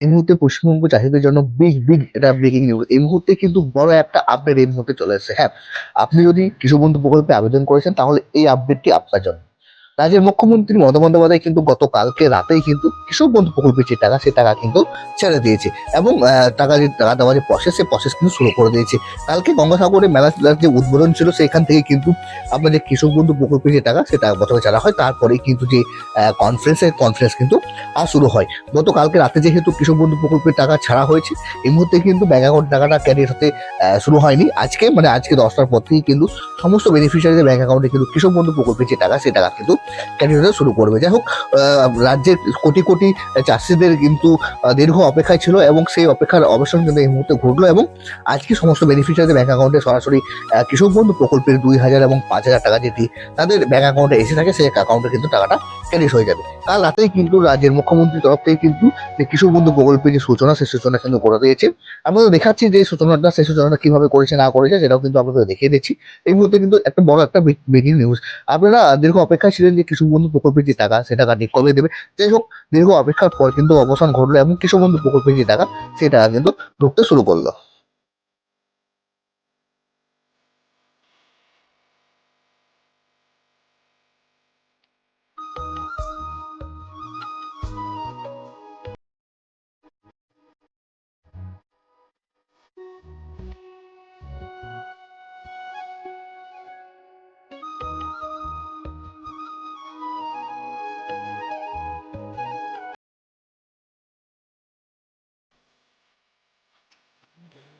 এই মুহূর্তে পশ্চিমবঙ্গ চাষিদের জন্য বিগ বিগ এটা ব্রেকিং নিউজ এই মুহূর্তে কিন্তু বড় একটা আপডেট এই মুহূর্তে চলে এসেছে। হ্যাঁ আপনি যদি কৃষক বন্ধু প্রকল্পে আবেদন করেছেন, তাহলে এই আপডেটটি আপনার জন্য। রাজ্যের মুখ্যমন্ত্রী মমতা বন্দ্যোপাধ্যায় কিন্তু গতকালকে রাতেই কিন্তু কৃষক বন্ধু প্রকল্পের যে টাকা, সে টাকা কিন্তু ছেড়ে দিয়েছে এবং টাকা যে টাকা দেওয়ার যে প্রসেস সেই প্রসেস কিন্তু শুরু করে দিয়েছে। কালকে গঙ্গাসাগরে মেলা যে উদ্বোধন ছিল, সেখান থেকে কিন্তু আপনার যে কৃষক বন্ধু প্রকল্পের যে টাকা, সেটা প্রথমে ছাড়া হয়। তারপরেই কিন্তু যে কনফারেন্স এই কনফারেন্স কিন্তু আর শুরু হয়। গতকালকে রাতে যেহেতু কৃষক বন্ধু প্রকল্পের টাকা ছাড়া হয়েছে, এই মুহূর্তে কিন্তু ব্যাঙ্ক অ্যাকাউন্ট টাকাটা ক্যারিয়ার হতে শুরু হয়নি। আজকে মানে আজকে দশটার পর থেকেই কিন্তু সমস্ত বেনিফিশিয়ারিদের ব্যাঙ্ক অ্যাকাউন্টে কিন্তু কৃষক বন্ধু প্রকল্পের যে টাকা সেই টাকা কিন্তু হতে শুরু করবে। যাই হোক রাজ্যের কোটি কোটি চাষিদের কিন্তু দীর্ঘ অপেক্ষায় ছিল এবং সেই অপেক্ষার অবসান কিন্তু এই মুহূর্তে ঘটলো এবং আজকে সমস্ত বেনিফিশিয়ারিদের ব্যাঙ্ক অ্যাকাউন্টে সরাসরি কৃষক বন্ধু প্রকল্পের দুই হাজার এবং পাঁচ হাজার টাকা যেটি তাদের ব্যাঙ্ক অ্যাকাউন্টে এসে থাকে, সেই অ্যাকাউন্টে কিন্তু টাকাটা ক্যারিজ হয়ে যাবে। কাল রাতেই কিন্তু রাজ্যের মুখ্যমন্ত্রীর তরফ থেকে কিন্তু যে কৃষক বন্ধু প্রকল্পের যে সূচনা, সেই সূচনা কিন্তু করে দিয়েছে। আমরা দেখাচ্ছি যে সূচনাটা, সেই সূচনাটা কীভাবে করেছে, না করেছে, সেটাও কিন্তু আপনাদের দেখিয়ে দিচ্ছি। এই মুহূর্তে কিন্তু একটা বড় একটা ব্রেকিং নিউজ আপনারা দীর্ঘ অপেক্ষায় ছিলেন যে কৃষক বন্ধু প্রকল্পের যে টাকা সে টাকা ঠিক কবে দেবে? যাই হোক, দীর্ঘ অপেক্ষার পর কিন্তু অবসান ঘটলো এবং কৃষক বন্ধু প্রকল্পের যে টাকা সেই টাকা কিন্তু ঢুকতে শুরু করল। Mm-hmm.